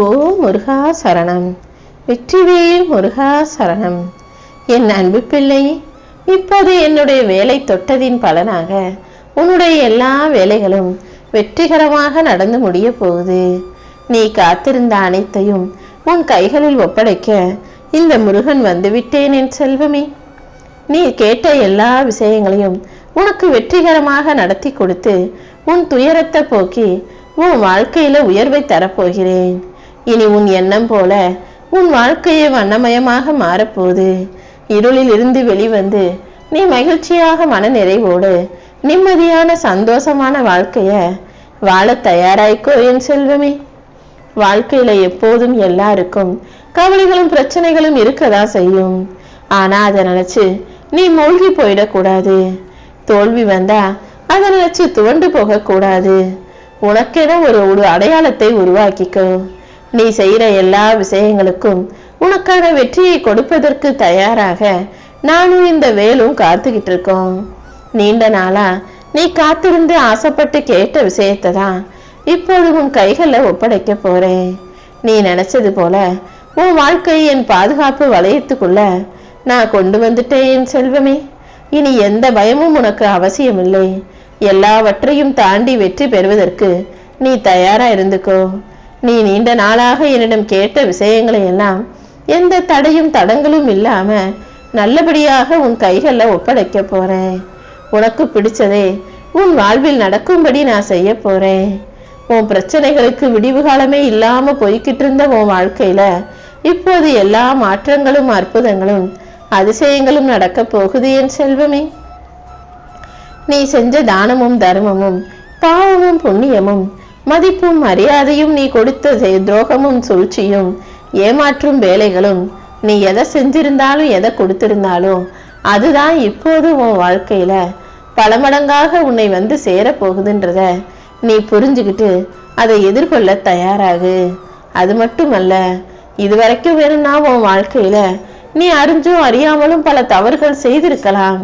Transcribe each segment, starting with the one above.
ஓ முருகா சரணம். வெற்றிவேல் முருகா சரணம். என் அன்பு பிள்ளை இப்போது என்னுடைய வேலை தொட்டதின் பலனாக உன்னுடைய எல்லா வேலைகளும் வெற்றிகரமாக நடந்து முடிய போகுது நீ காத்திருந்த அனைத்தையும் உன் கைகளில் ஒப்படைக்க இந்த முருகன் வந்துவிட்டேன் என் செல்வமே. நீ கேட்ட எல்லா விஷயங்களையும் உனக்கு வெற்றிகரமாக நடத்தி கொடுத்து உன் துயரத்தை போக்கி உன் வாழ்க்கையில உயர்வை தரப்போகிறேன். இனி உன் எண்ணம் போல உன் வாழ்க்கையை வண்ணமயமாக மாறப்போது இருளில் இருந்து வெளிவந்து நீ மகிழ்ச்சியாக மன நிறைவோடு நிம்மதியான சந்தோஷமான வாழ்க்கைய வாழ தயாராய்க்கோ என் செல்வமே. வாழ்க்கையில எப்போதும் எல்லாருக்கும் கவலைகளும் பிரச்சனைகளும் இருக்கதா செய்யும். ஆனா அதை நினைச்சு நீ மூழ்கி போயிடக்கூடாது. தோல்வி வந்தா அதை நினைச்சு துவண்டு போகக்கூடாது. உனக்கென ஒரு ஒரு அடையாளத்தை உருவாக்கிக்கோ. நீ செய்கிற எல்லா விஷயங்களுக்கும் உனக்கான வெற்றியை கொடுப்பதற்கு தயாராக நானும் இந்த வேலும் காத்துக்கிட்டு இருக்கோம் நீண்ட நாளா நீ காத்திருந்து ஆசைப்பட்டு கேட்ட விஷயத்தை தான் இப்போது உன் கைகளில் ஒப்படைக்க போறேன். நீ நினைச்சது போல உன் வாழ்க்கை என் பாதுகாப்பு வளையத்துக்குள்ள நான் கொண்டு வந்துட்டேன் என் செல்வமே. இனி எந்த பயமும் உனக்கு அவசியமில்லை. எல்லாவற்றையும் தாண்டி வெற்றி பெறுவதற்கு நீ தயாரா இருந்துக்கோ. நீ நீண்ட நாளாக என்னிடம் கேட்ட விஷயங்களை எல்லாம் எந்த தடையும் தடங்களும் இல்லாம நல்லபடியாக உன் கைகளில் ஒப்படைக்க போறேன். உனக்கு பிடிச்சதே உன் வாழ்வில் நடக்கும்படி நான் செய்ய போறேன். உன் பிரச்சனைகளுக்கு விடிவு காலமே இல்லாம போய்கிட்டு இருந்த உன் வாழ்க்கையில இப்போது எல்லா மாற்றங்களும் அற்புதங்களும் அதிசயங்களும் நடக்க போகுது என் செல்வமே. நீ செஞ்ச தானமும் தர்மமும் பாவமும் புண்ணியமும் மதிப்பும் மரியாதையும் நீ கொடுத்த துரோகமும் சூழ்ச்சியும். ஏமாற்றும் வேலைகளும் நீ எதை செஞ்சிருந்தாலும் எதை கொடுத்திருந்தாலும் அதுதான் இப்போது உன் வாழ்க்கையில. பல மடங்காக உன்னை வந்து சேரப்போகுதுன்றத நீ புரிஞ்சுக்கிட்டு அதை எதிர்கொள்ள தயாராகு. அது மட்டுமல்ல இதுவரைக்கும் வேணும்னா உன் வாழ்க்கையில நீ அறிஞ்சும் அறியாமலும் பல தவறுகள் செய்திருக்கலாம்.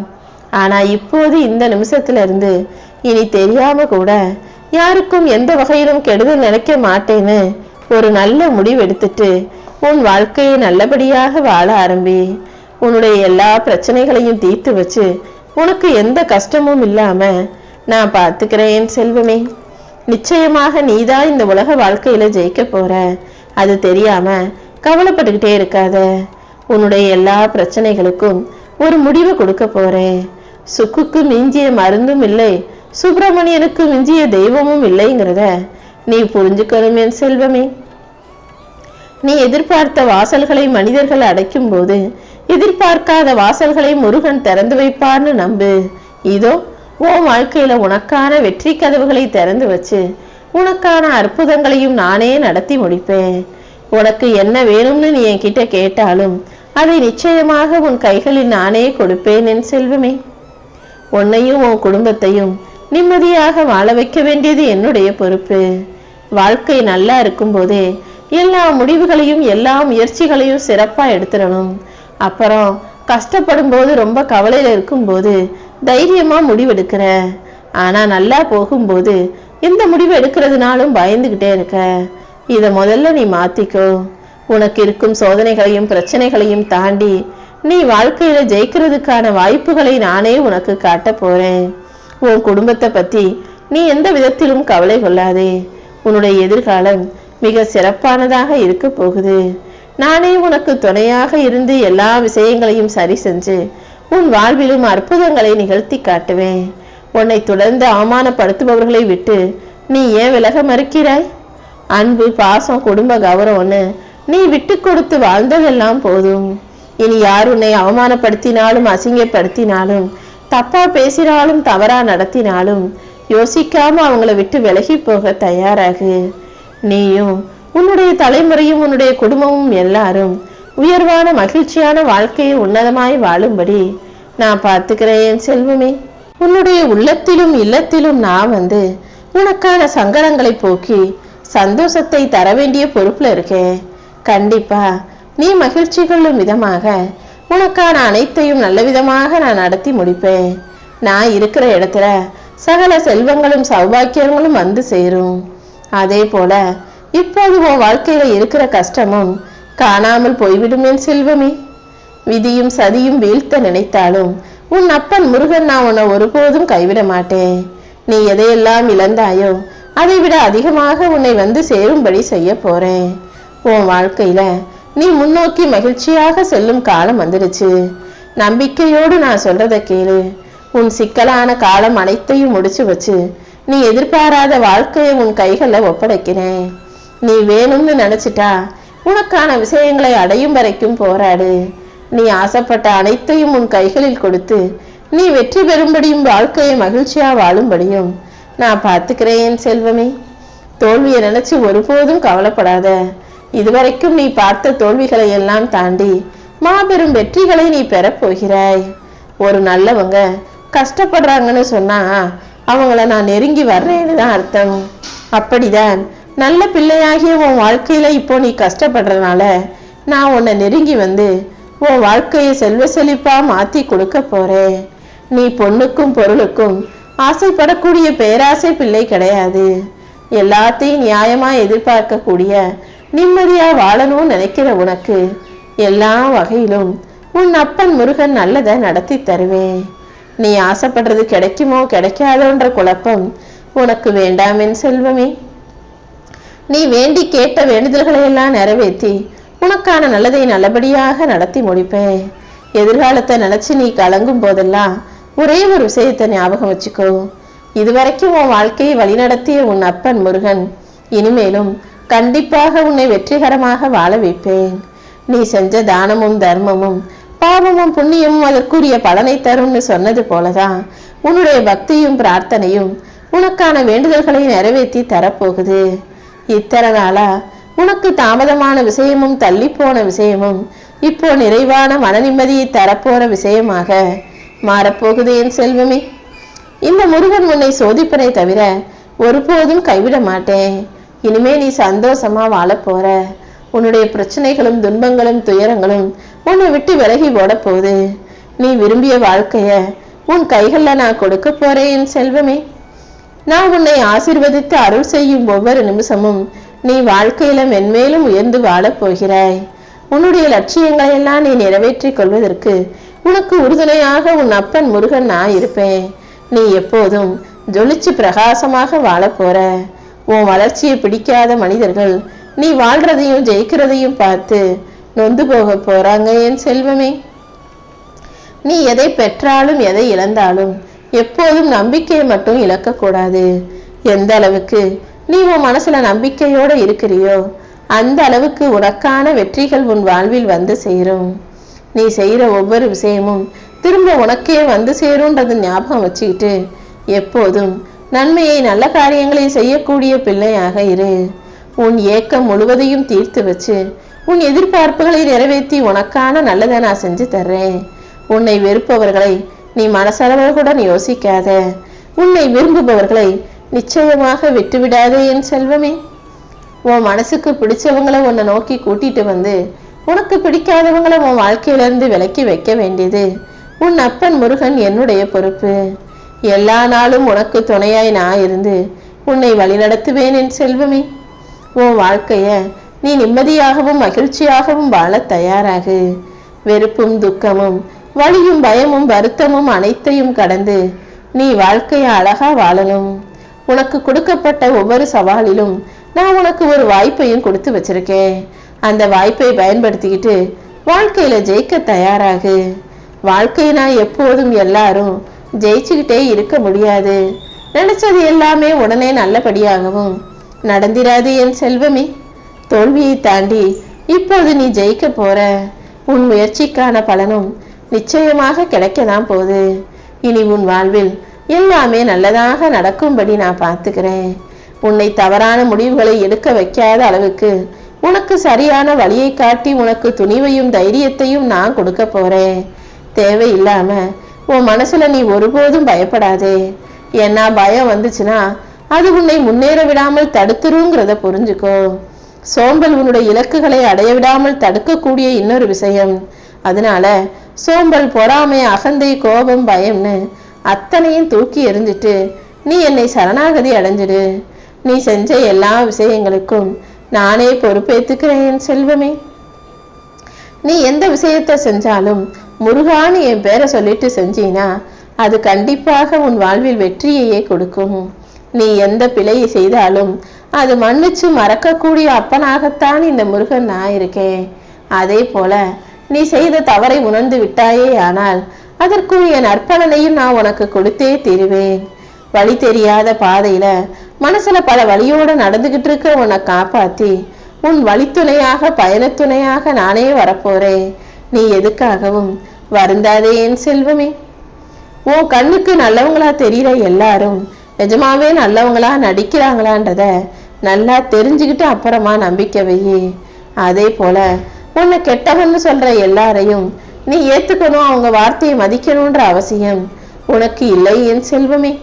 ஆனா இப்போது இந்த நிமிஷத்துல இருந்து இனி தெரியாம கூட யாருக்கும் எந்த வகையிலும் கெடுதல் நினைக்க மாட்டேன்னு ஒரு நல்ல முடிவு எடுத்துட்டு உன் வாழ்க்கையை நல்லபடியாக வாழ ஆரம்பி. உன்னுடைய எல்லா பிரச்சனைகளையும் தீர்த்து வச்சு உனக்கு எந்த கஷ்டமும் இல்லாம நான் பார்த்துக்கிறேன் என் செல்வமே. நிச்சயமாக நீதான் இந்த உலக வாழ்க்கையில ஜெயிக்க போற. அது தெரியாம கவலைப்பட்டுக்கிட்டே இருக்காத. உன்னுடைய எல்லா பிரச்சனைகளுக்கும் ஒரு முடிவு கொடுக்க போறேன். சுக்குக்கு மிஞ்சிய மருந்தும் இல்லை சுப்பிரமணியனுக்கு மிஞ்சிய தெய்வமும் இல்லைங்கிறத நீ புரிஞ்சுக்கணும் என் செல்வமே. நீ எதிர்பார்த்த வாசல்களை மனிதர்கள் அடைக்கும் போது எதிர்பார்க்காத வாசல்களை முருகன் திறந்து வைப்பார்னு நம்பு. இதோ உன் வாழ்க்கையில உனக்கான வெற்றி கதவுகளை திறந்து வச்சு உனக்கான அற்புதங்களையும் நானே நடத்தி முடிப்பேன். உனக்கு என்ன வேணும்னு நீ என்கிட்ட கேட்டாலும் அதை நிச்சயமாக உன் கைகளில் நானே கொடுப்பேன் என் செல்வமே. உன்னையும் உன் குடும்பத்தையும் நிம்மதியாக வாழ வைக்க வேண்டியது என்னுடைய பொறுப்பு. வாழ்க்கை நல்லா இருக்கும் போதே எல்லா முடிவுகளையும் எல்லா முயற்சிகளையும் சிறப்பா எடுத்துடணும். அப்புறம் கஷ்டப்படும் போது ரொம்ப கவலையில இருக்கும்போது தைரியமா முடிவெடுக்கிற. ஆனா நல்லா போகும்போது எந்த முடிவு எடுக்கிறதுனாலும் பயந்துகிட்டே இருக்க. இத முதல்ல நீ மாத்திக்கோ. உனக்கு இருக்கும் சோதனைகளையும் பிரச்சனைகளையும் தாண்டி நீ வாழ்க்கையில ஜெயிக்கிறதுக்கான வாய்ப்புகளை நானே உனக்கு காட்ட போறேன். உன் குடும்பத்தை பத்தி நீ எந்த விதத்திலும் கவலை கொள்ளாதே. உன்னுடைய எதிர்காலம் மிக சிறப்பானதாக இருக்க போகுது. நானே உனக்கு துணையாக இருந்து எல்லா விஷயங்களையும் சரி செஞ்சு உன் வாழ்விலும் அற்புதங்களை நிகழ்த்தி காட்டுவேன். உன்னை தொடர்ந்து அவமானப்படுத்துபவர்களை விட்டு நீ ஏன் விலக மறுக்கிறாய்? அன்பு பாசம் குடும்ப கௌரவம்னு நீ விட்டு கொடுத்து வாழ்ந்ததெல்லாம் போதும். இனி யார் உன்னை அவமானப்படுத்தினாலும் அசிங்கப்படுத்தினாலும் தப்பா பேசினாலும் தவறா நடத்தினாலும் யோசிக்காம அவங்கள விட்டு விலகி போக தயாராகு. நீயும் உன்னுடைய தலைமுறையும் உன்னுடைய குடும்பமும் எல்லாரும் உயர்வான மகிழ்ச்சியான வாழ்க்கையை உன்னதமாய் வாழும்படி நான் பார்த்துக்கிறேன் என் செல்வமே. உன்னுடைய உள்ளத்திலும் இல்லத்திலும் நான் வந்து உனக்கான சங்கடங்களை போக்கி சந்தோஷத்தை தர வேண்டிய பொறுப்புல இருக்கேன். கண்டிப்பா நீ மகிழ்ச்சி கொள்ளும் விதமாக உனக்கான அனைத்தையும் நல்லவிதமாக நான் நடத்தி முடிப்பேன். நான் இருக்கிற இடத்துல சகல செல்வங்களும் சௌபாக்கியங்களும் வந்து சேரும். அதே போல இப்போது உன் வாழ்க்கையில இருக்கிற கஷ்டமும் காணாமல் போய்விடும் என் செல்வமே. விதியும் சதியும் வீழ்த்த நினைத்தாலும் உன் அப்பன் முருகன் நான் உன்னை ஒருபோதும் கைவிட மாட்டேன். நீ எதையெல்லாம் இழந்தாயோ அதை விட அதிகமாக உன்னை வந்து சேரும்படி செய்ய போறேன். உன் வாழ்க்கையில நீ முன்னோக்கி மகிழ்ச்சியாக செல்லும் காலம் வந்துடுச்சு. நம்பிக்கையோடு நான் சொல்றத கேளு. உன் சிக்கலான காலம் அனைத்தையும் முடிச்சு வச்சு நீ எதிர்பாராத வாழ்க்கையை உன் கைகளில் ஒப்படைக்கிறேன். நீ வேணும்னு நினைச்சிட்டா உனக்கான விஷயங்களை அடையும் வரைக்கும் போராடு. நீ ஆசைப்பட்ட அனைத்தையும் உன் கைகளில் கொடுத்து நீ வெற்றி பெறும்படியும் வாழ்க்கையை மகிழ்ச்சியா வாழும்படியும் நான் பார்த்துக்கிறேன் என் செல்வமே. தோல்வியை நினைச்சு ஒருபோதும் கவலைப்படாத. இதுவரைக்கும் நீ பார்த்த தோல்விகளை எல்லாம் தாண்டி மாபெரும் வெற்றிகளை நீ பெறப்போகிறாய் ஒரு நல்லவங்க கஷ்டப்படுறாங்கன்னு சொன்னா அவங்கள நான் நெருங்கி வர்றேன்னு தான் அர்த்தம். அப்படிதான் நல்ல பிள்ளையாகிய உன் வாழ்க்கையில இப்போ நீ கஷ்டப்படுறதுனால நான் உன்னை நெருங்கி வந்து உன் வாழ்க்கையை செல்வ செழிப்பா மாத்தி கொடுக்க போறேன். நீ பொண்ணுக்கும் பொருளுக்கும் ஆசைப்படக்கூடிய பேராசை பிள்ளை கிடையாது. எல்லாத்தையும் நியாயமா எதிர்பார்க்கக்கூடிய நிம்மதியா வாழணும்னு நினைக்கிற உனக்கு எல்லா வகையிலும் உன் அப்பன் முருகன் நல்லதை நடத்தி தருவேன். நீ ஆசைப்படுறது கிடைக்குமோ கிடைக்காதோன்ற குழப்பம் உனக்கு வேண்டாம் என் செல்வமே. நீ வேண்டி கேட்ட வேண்டுதல்களை எல்லாம் நிறைவேற்றி உனக்கான நல்லதை நல்லபடியாக நடத்தி முடிப்பேன். எதிர்காலத்தை நினைச்சு நீ கலங்கும் போதெல்லாம் ஒரே ஒரு விஷயத்தை ஞாபகம் வச்சுக்கோ. இதுவரைக்கும் உன் வாழ்க்கையை வழிநடத்திய உன் அப்பன் முருகன் இனிமேலும் கண்டிப்பாக உன்னை வெற்றிகரமாக வாழ வைப்பேன். நீ செஞ்ச தானமும் தர்மமும் பாவமும் புண்ணியமும் அதற்குரிய பலனை தரும்னு சொன்னது போலதான் உன்னுடைய பக்தியும் பிரார்த்தனையும் உனக்கான வேண்டுதல்களை நிறைவேற்றி தரப்போகுது. இத்தனை நாளா உனக்கு தாமதமான விஷயமும் தள்ளி போன விஷயமும் இப்போ நிறைவான மன நிம்மதியை தரப்போற விஷயமாக மாறப்போகுது என் செல்வமே. இந்த முருகன் உன்னை சோதிப்பதை தவிர ஒருபோதும் கைவிட மாட்டேன். இனிமே நீ சந்தோஷமா வாழப் போற. உன்னுடைய பிரச்சனைகளும் துன்பங்களும் துயரங்களும் உன்னை விட்டு விலகி ஓட போகுது. நீ விரும்பிய வாழ்க்கைய உன் கைகள்ல நான் கொடுக்க போறேன் என் செல்வமே. நான் உன்னை ஆசிர்வதித்து அருள் செய்யும் ஒவ்வொரு நிமிஷமும் நீ வாழ்க்கையில மென்மேலும் உயர்ந்து வாழப் போகிறாய். உன்னுடைய லட்சியங்களை எல்லாம் நீ நிறைவேற்றிக் கொள்வதற்கு உனக்கு உறுதுணையாக உன் அப்பன் முருகன் நான் இருப்பேன். நீ எப்போதும் ஜொலிச்சு பிரகாசமாக வாழப் போற. உன் வளர்ச்சியை பிடிக்காத மனிதர்கள் நீ வாழ்றதையும் ஜெயிக்கிறதையும் பார்த்து நொந்து போக போறாங்க என் செல்வமே. நீ எதை பெற்றாலும் எதை இழந்தாலும் எப்போதும் நம்பிக்கையை மட்டும் இழக்கக்கூடாது. எந்த அளவுக்கு நீ உன் மனசுல நம்பிக்கையோட இருக்கிறியோ அந்த அளவுக்கு உனக்கான வெற்றிகள் உன் வாழ்வில் வந்து சேரும். நீ செய்கிற ஒவ்வொரு விஷயமும் திரும்ப உனக்கே வந்து சேரும்ன்றது ஞாபகம் வச்சுக்கிட்டு எப்போதும் நன்மையை நல்ல காரியங்களை செய்யக்கூடிய பிள்ளையாக இரு. உன் ஏக்கம் முழுவதையும் தீர்த்து வச்சு உன் எதிர்பார்ப்புகளை நிறைவேற்றி உனக்கான நல்லதை நான் செஞ்சு தர்றேன். உன்னை வெறுப்பவர்களை நீ மனசளவுடன் யோசிக்காத. உன்னை விரும்புபவர்களை நிச்சயமாக விட்டுவிடாதே என் செல்வமே. உன் மனசுக்கு பிடிச்சவங்களை உன்னை நோக்கி கூட்டிட்டு வந்து உனக்கு பிடிக்காதவங்களை உன் வாழ்க்கையில இருந்து விலக்கி வைக்க வேண்டியது உன் அப்பன் முருகன் என்னுடைய பொறுப்பு. எல்லா நாளும் உனக்கு துணையாய் நான் இருந்து உன்னை வழிநடத்துவேன் என் செல்வமே. உன் வாழ்க்கைய நீ நிம்மதியாகவும் மகிழ்ச்சியாகவும் வாழ தயாராகு. வெறுப்பும் துக்கமும் வலியும் பயமும் வருத்தமும் அனைத்தையும் கடந்து நீ வாழ்க்கைய அழகா வாழணும். உனக்கு கொடுக்கப்பட்ட ஒவ்வொரு சவாலிலும் நான் உனக்கு ஒரு வாய்ப்பையும் கொடுத்து வச்சிருக்கேன். அந்த வாய்ப்பை பயன்படுத்திக்கிட்டு வாழ்க்கையில ஜெயிக்க தயாராகு. வாழ்க்கையை நான் எப்போதும் எல்லாரும் ஜெயிச்சுக்கிட்டே இருக்க முடியாது. நினைச்சது எல்லாமே உடனே நல்லபடியாகவும் நடந்திராது என் செல்வமே தோல்வியை தாண்டி இப்போது நீ ஜெயிக்க போற. உன் முயற்சிக்கான பலனும் நிச்சயமாக கிடைக்கதான் போகுது. இனி உன் வாழ்வில் எல்லாமே நல்லதாக நடக்கும்படி நான் பார்த்துக்கிறேன். உன்னை தவறான முடிவுகளை எடுக்க வைக்காத அளவுக்கு உனக்கு சரியான வழியை காட்டி உனக்கு துணிவையும் தைரியத்தையும் நான் கொடுக்க போறேன். தேவையில்லாம உன் மனசுல நீ ஒருபோதும் பயப்படாதே. ஏன்னா பயம் வந்துச்சுன்னா அது உன்னை முன்னேற விடாமல் தடுத்துருங்கிறத புரிஞ்சுக்கோ. சோம்பல் உன்னுடைய இலக்குகளை அடைய விடாமல் தடுக்கக்கூடிய இன்னொரு விஷயம். அதனால சோம்பல் பொறாமை அகந்தை கோபம் பயம்னு அத்தனையும் தூக்கி எறிஞ்சிட்டு நீ என்னை சரணாகதி அடைஞ்சிடு. நீ செஞ்ச எல்லா விஷயங்களுக்கும் நானே பொறுப்பேத்துக்கிறேன் செல்வமே. நீ எந்த விஷயத்தை செஞ்சாலும் முருகான்னு என் பேரை சொல்லிட்டு செஞ்சீனா அது கண்டிப்பாக உன் வாழ்வில் வெற்றியையே கொடுக்கும். நீ எந்த பிழையை செய்தாலும் அது மன்னிச்சு மறக்கக்கூடிய அப்பனாகத்தான் இந்த முருகன் நான் இருக்கேன். அதே போல நீ செய்த தவறை உணர்ந்து விட்டாயே ஆனால் அதற்குரிய நற்பலனையும் நான் உனக்கு கொடுத்தே தீருவேன். வழி தெரியாத பாதையில மனசுல பல வழியோட நடந்துகிட்டு இருக்க உன்னை காப்பாத்தி உன் வழித்துணையாக பயணத்துணையாக நானே வரப்போறேன். நீ எதுக்காகவும் வருந்தாதே என் செல்வமே. உன் கண்ணுக்கு நல்லவங்களா தெரியற எல்லாரும் நிஜமாவே நல்லவங்களா நடிக்கிறாங்களான்றத நல்லா தெரிஞ்சுக்கிட்டு அப்புறமா நம்பிக்கை வையி. அதே போல உன்னை கெட்டவன்னு சொல்ற எல்லாரையும் நீ ஏத்துக்கணும் அவங்க வார்த்தையை மதிக்கணும்ன்ற அவசியம் உனக்கு இல்லை என் செல்வமே.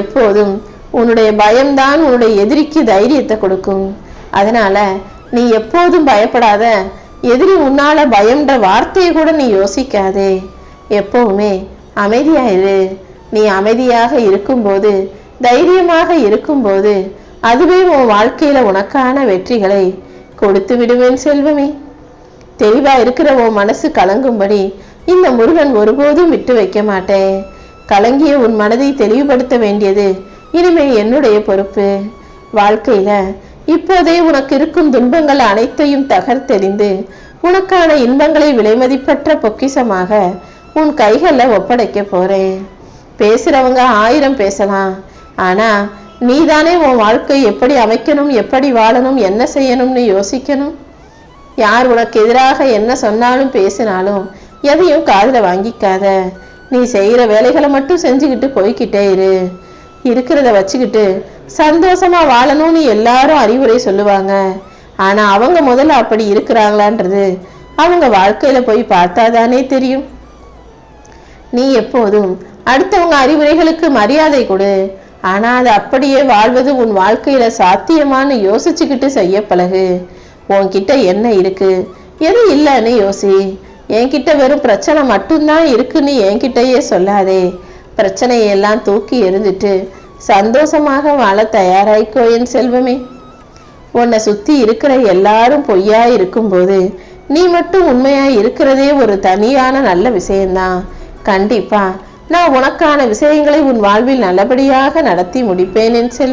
எப்போதும் உன்னுடைய பயம்தான் உன்னுடைய எதிரிக்கு தைரியத்தை கொடுக்கும். அதனால நீ எப்போதும் பயப்படாத எதிரி உன்னால பயம்ன்ற வார்த்தையை கூட நீ யோசிக்காதே. எப்பவுமே அமைதியா இரு. நீ அமைதியாக இருக்கும்போது தைரியமாக இருக்கும்போது அதுவே உன் வாழ்க்கையில உனக்கான வெற்றிகளை கொடுத்து விடுவேன் செல்வமே. தெளிவா இருக்கிற உன் மனசு கலங்கும்படி இந்த முருகன் ஒருபோதும் விட்டு வைக்க மாட்டேன். கலங்கிய உன் மனதை தெளிவுபடுத்த வேண்டியது இனிமேல் என்னுடைய பொறுப்பு. வாழ்க்கையில இப்போதே உனக்கு இருக்கும் துன்பங்கள் அனைத்தையும் தகர்த்தெறிந்து உனக்கான இன்பங்களை விலைமதிப்பற்ற பொக்கிஷமாக உன் கைகளில் ஒப்படைக்க போறேன். பேசுறவங்க ஆயிரம் பேசலாம் ஆனா நீதானே உன் வாழ்க்கை எப்படி அமைக்கணும் எப்படி வாழணும் என்ன செய்யணும்னு யோசிக்கணும்? யார் உனக்கு எதிராக என்ன சொன்னாலும் பேசினாலும் எதையும் காதில் வாங்கிக்காத. நீ செய்யற வேலைகளை மட்டும் செஞ்சுக்கிட்டு போய்க்கிட்டே இரு. இருக்கிறத வச்சுக்கிட்டு சந்தோஷமா வாழணும்னு எல்லாரும் அறிவுரை சொல்லுவாங்க. ஆனா அவங்க முதல்ல அப்படி இருக்கிறாங்களான்றது அவங்க வாழ்க்கையில போய் பார்த்தாதானே தெரியும். நீ எப்போதும் அடுத்தவங்க அறிவுரைகளுக்கு மரியாதை கொடு. ஆனா அது அப்படியே வாழ்வது உன் வாழ்க்கையில சாத்தியமான்னு யோசிச்சுக்கிட்டு செய்ய பழகு. உன்கிட்ட என்ன இருக்கு? எது இல்லைன்னு யோசி. என்கிட்ட வெறும் பிரச்சனை மட்டும்தான் இருக்குன்னு என்கிட்டயே சொல்லாதே. பிரச்சனையெல்லாம் தூக்கி எறிஞ்சிட்டு சந்தோஷமாக வாழ தயாராய்க்கோ என் செல்வமே. உன்னை சுத்தி இருக்கிற எல்லாரும் பொய்யா இருக்கும்போது நீ மட்டும் உண்மையா இருக்கிறதே ஒரு தனியான நல்ல விஷயம்தான். கண்டிப்பா நான் உனக்கான விஷயங்களை உன் வாழ்வில் நல்லபடியாக நடத்தி முடிப்பேன் என் செல்வம்